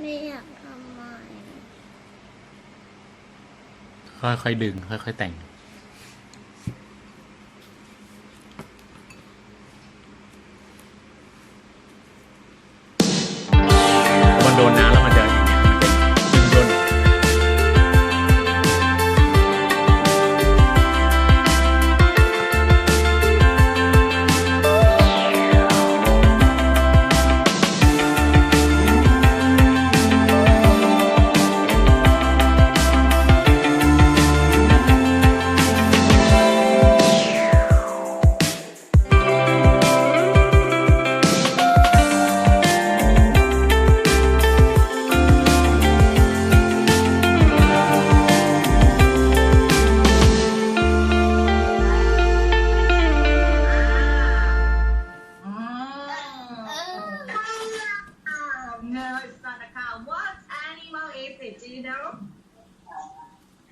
ไม่อยากทำใหม่ค่อยๆดึง ค่อยๆแต่ง มันโดนน้ำแล้ว Not a cow. What animal is it? Do you know?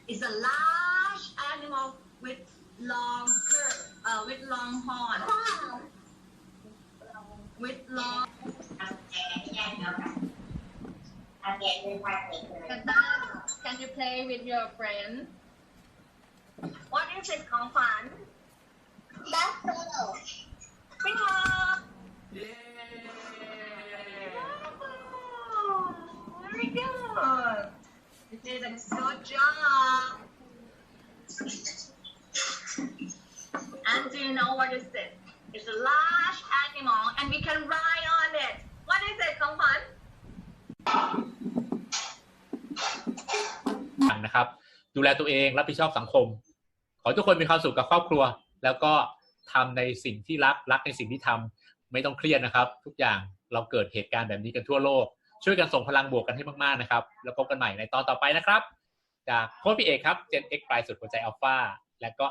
It's a large animal with long curve, uh, with long horn, with long. Can you play with your friend? What is it, Kong Fan? Bingo! Did a good job. And do you know what is it? It's a large animal and we can ride on it. What is it, Kong Fan? นะครับ ดูแลตัวเองรับผิดชอบสังคม ขอทุกคนมีความสุขกับครอบครัว แล้วก็ทำในสิ่งที่รักรักในสิ่งที่ทำไม่ต้องเครียดนะครับ ทุกอย่างเราเกิดเหตุการณ์แบบนี้กันทั่วโลก ช่วยกันส่งพลังบวกกันให้มากๆนะครับ แล้วพบกันใหม่ในตอนต่อไปนะครับ จากโค้ชพี่เอกครับเจนเอ็กปลายสุดหัวใจอัลฟาและก็